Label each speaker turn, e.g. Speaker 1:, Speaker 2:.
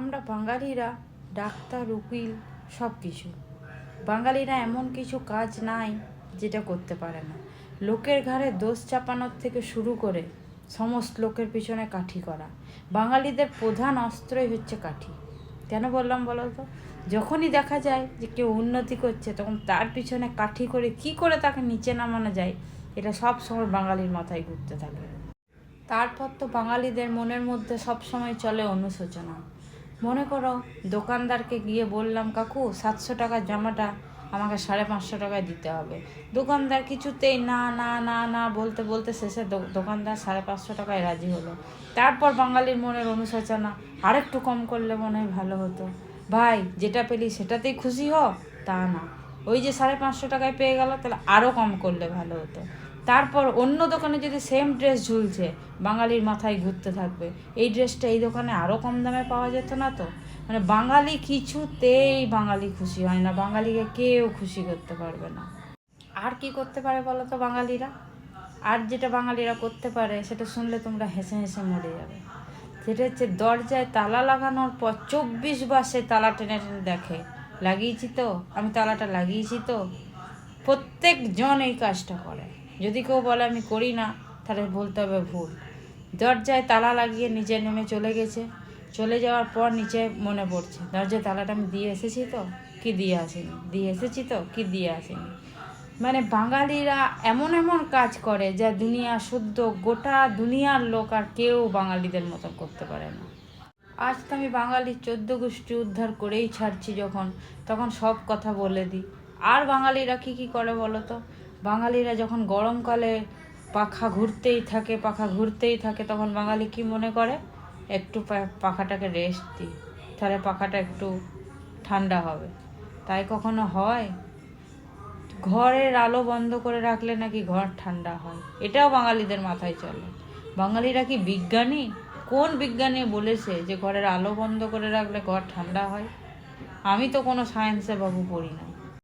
Speaker 1: আমরা বাঙালিরা, ডাক্তার, উকিল সব কিছু বাঙালিরা এমন কিছু কাজ নাই যেটা করতে পারে না। লোকের ঘাড়ে দোষ চাপানোর থেকে শুরু করে সমস্ত লোকের পিছনে কাঠি করা। বাঙালিদের প্রধান অস্ত্রই হচ্ছে কাঠি। কেন বললাম বলো তো? যখনই দেখা যায় যে কেউ উন্নতি করছে, তখন তার পিছনে কাঠি করে কি করে তাকে নিচে নামানো যায়, এটা সব সময় বাঙালির মাথায় ঘুরতে থাকে। তারপর তো বাঙালিদের মনের মধ্যে সব সময় চলে অনুশোচনা। মনে করো, দোকানদারকে গিয়ে বললাম, কাকু, সাতশো টাকার জামাটা আমাকে সাড়ে পাঁচশো টাকায় দিতে হবে। দোকানদার কিছুতেই না না না না বলতে বলতে শেষে দোকানদার সাড়ে পাঁচশো টাকায় রাজি হলো। তারপর বাঙালির মনের অনুশোচনা আরেকটু কম করলে মনে হয় ভালো হতো। ভাই, যেটা পেলি সেটাতেই খুশি হ, তা না। ওই যে সাড়ে পাঁচশো টাকায় পেয়ে গেল, তাহলে আরও কম করলে ভালো হতো। তারপর অন্য দোকানে যদি সেম ড্রেস ঝুলছে, বাঙালির মাথায় ঘুরতে থাকবে, এই ড্রেসটা এই দোকানে আরও কম দামে পাওয়া যেত না তো? মানে বাঙালি কিছুতেই বাঙালি খুশি হয় না, বাঙালিকে কেউ খুশি করতে পারবে না। আর কি করতে পারে বলো তো বাঙালিরা? আর যেটা বাঙালিরা করতে পারে, সেটা শুনলে তোমরা হেসে হেসে মরে যাবে। সেটা হচ্ছে দরজায় তালা লাগানোর পর চব্বিশ বার সে তালা টেনে টেনে দেখে, লাগিয়েছি তো, আমি তালাটা লাগিয়েছি তো। প্রত্যেকজন এই কাজটা করে। যদি কেউ বলে আমি করি না, তাহলে বলতে হবে ভুল। দরজায় তালা লাগিয়ে নিচে নেমে চলে গেছে। চলে যাওয়ার পর নিচে মনে পড়ছে দরজায় তালাটা আমি দিয়ে এসেছি তো? কি দিয়ে আসেনি? দিয়ে এসেছি তো? কি দিয়ে আসেনি? মানে বাঙালিরা এমন এমন কাজ করে যা দুনিয়া শুদ্ধ, গোটা দুনিয়ার লোক আর কেউ বাঙালিদের মতন করতে পারে না। আজ তো আমি বাঙালির চোদ্দ গোষ্ঠী উদ্ধার করেই ছাড়ছি যখন, তখন সব কথা বলে দিই। আর বাঙালিরা কি কি করে বলো তো? বাঙালিরা যখন গরমকালে পাখা ঘুরতেই থাকে, পাখা ঘুরতেই থাকে, তখন বাঙালি কি মনে করে? একটু পাখাটাকে রেস্ট দিই। তাহলে পাখাটা একটু ঠান্ডা হবে। তাই কখনো হয়? ঘরের আলো বন্ধ করে রাখলে নাকি ঘর ঠান্ডা হয়? এটাও বাঙালিদের মাথায় চলে। বাঙালিরা কি বিজ্ঞানী? কোন বিজ্ঞানী বলেছে যে ঘরের আলো বন্ধ করে রাখলে ঘর ঠান্ডা হয়? আমি তো কোনো সায়েন্সে বাবু পড়ি না।